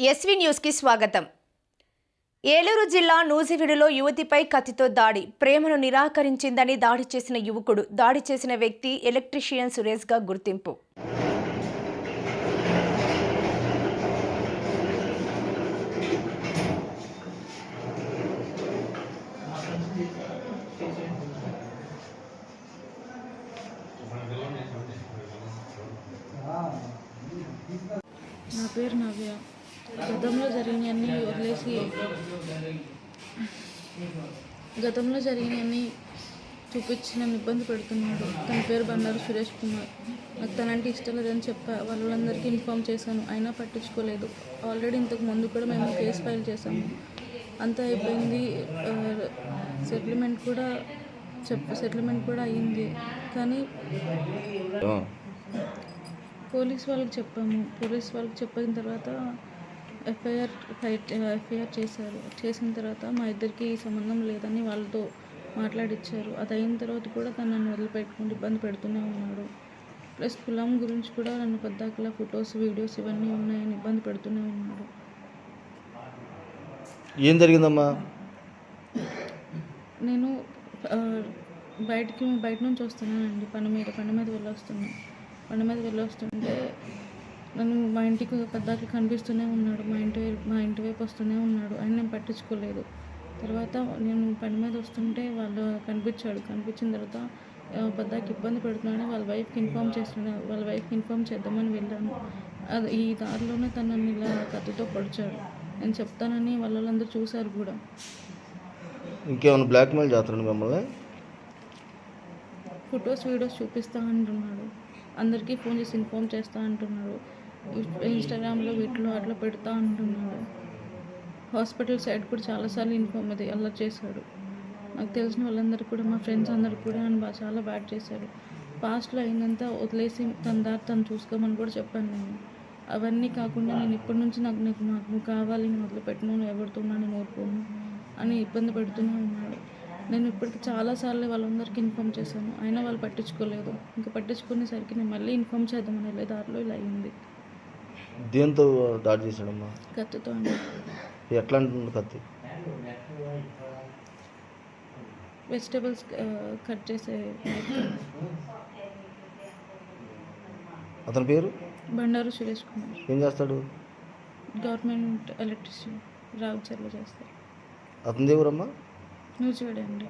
SV న్యూస్కి స్వాగతం. ఏలూరు జిల్లా నూజివీడులో యువతిపై కత్తితో దాడి. ప్రేమను నిరాకరించిందని దాడి చేసిన యువకుడు దాడి చేసిన వ్యక్తి ఎలక్ట్రీషియన్ సురేష్గా గుర్తింపు. నా పేరు నవ్య. గతంలో జరిగినవన్నీ వదిలేసి గతంలో జరిగినవన్నీ చూపించి నన్ను ఇబ్బంది పెడుతున్నాడు. తన పేరు బండారు సురేష్ కుమార్. నాకు తనంటే ఇష్టం లేదని చెప్పా వాళ్ళందరికీ ఇన్ఫామ్ చేశాను. అయినా పట్టించుకోలేదు. ఆల్రెడీ ఇంతకు ముందు కూడా మేము కేసు ఫైల్ చేసాము అంతా అయిపోయింది. సెటిల్మెంట్ కూడా చెప్ సెటిల్మెంట్ కూడా అయ్యింది. కానీ పోలీస్ వాళ్ళకి చెప్పాము. పోలీస్ వాళ్ళకి చెప్పిన తర్వాత ఎఫ్ఐఆర్ ఫైట్ ఎఫ్ఐఆర్ చేశారు. చేసిన తర్వాత మా ఇద్దరికి సంబంధం లేదని వాళ్ళతో మాట్లాడిచ్చారు. అది అయిన తర్వాత కూడా తను నన్ను వదిలిపెట్టుకుంటూ ఇబ్బంది పెడుతూనే ఉన్నాడు. ప్లస్ కులం గురించి కూడా నన్ను పద్దాకలా ఫొటోస్ వీడియోస్ ఇవన్నీ ఉన్నాయని ఇబ్బంది పెడుతూనే ఉన్నాడు. ఏం జరిగిందమ్మా? నేను బయటికి బయట నుంచి వస్తున్నానండి. పని మీద పని మీద వెళ్ళొస్తున్నాను పని మీద వెళ్ళొస్తుంటే నన్ను మా ఇంటికి పెద్దకి కనిపిస్తూనే ఉన్నాడు. మా ఇంటి మా ఇంటి వైపు వస్తూనే ఉన్నాడు ఆయన నేను పట్టించుకోలేదు. తర్వాత నేను పని మీద వస్తుంటే వాళ్ళు కనిపించాడు. కనిపించిన తర్వాత పెద్దకి ఇబ్బంది పెడుతున్నాడని వాళ్ళ వైఫ్కి ఇన్ఫామ్ చేస్తున్నాడు. వాళ్ళ వైఫ్కి ఇన్ఫామ్ చేద్దామని వెళ్ళాను. అది ఈ దారిలోనే తను నన్ను ఇలా కత్తితో పొడిచాడు. నేను చెప్తానని వాళ్ళందరూ చూశారు కూడా. ఇంకేమైనా బ్లాక్మెయిల్ చేస్తున్నాడు మిమ్మల్ని? ఫొటోస్ వీడియోస్ చూపిస్తా అంటున్నాడు. అందరికీ ఫోన్ చేసి ఇన్ఫామ్ చేస్తా అంటున్నాడు. ఇన్స్టాగ్రామ్లో వీటిలో అట్లా పెడతా అంటున్నాడు. హాస్పిటల్ సైడ్ కూడా చాలాసార్లు ఇన్ఫామ్ అది అలా చేశాడు. నాకు తెలిసిన వాళ్ళందరూ కూడా మా ఫ్రెండ్స్ అందరు కూడా నన్ను బాగా చాలా బ్యాడ్ చేశారు. పాస్ట్లో అయిందంతా వదిలేసి తన దారి తను చూసుకోమని కూడా చెప్పాను నేను. అవన్నీ కాకుండా నేను ఇప్పటి నుంచి నాకు నాకు నాకు కావాలి నేను వదిలిపెట్టను నువ్వు ఎవరితో నేను ఊరుకోను అని ఇబ్బంది పెడుతూనే ఉన్నాడు. నేను ఇప్పటికి చాలాసార్లు వాళ్ళందరికీ ఇన్ఫామ్ చేశాను. అయినా వాళ్ళు పట్టించుకోలేదు. ఇంకా పట్టించుకునేసరికి నేను మళ్ళీ ఇన్ఫామ్ చేద్దామని వెళ్ళే దారిలో ఇలా అయింది. దేంతో దాడి చేశాడమ్మా? కత్తితో అండి. ఎట్లా అంటుంది కత్తి? వెజిటేబుల్స్ కట్ చేసే అతని పేరు? బండారు సురేష్ కుమార్. ఏం చేస్తాడు? గవర్నమెంట్ ఎలక్ట్రిషియన్ రావుచర్ల చేస్తారు. అతని దేవురమ్మా నువ్వు చూడండి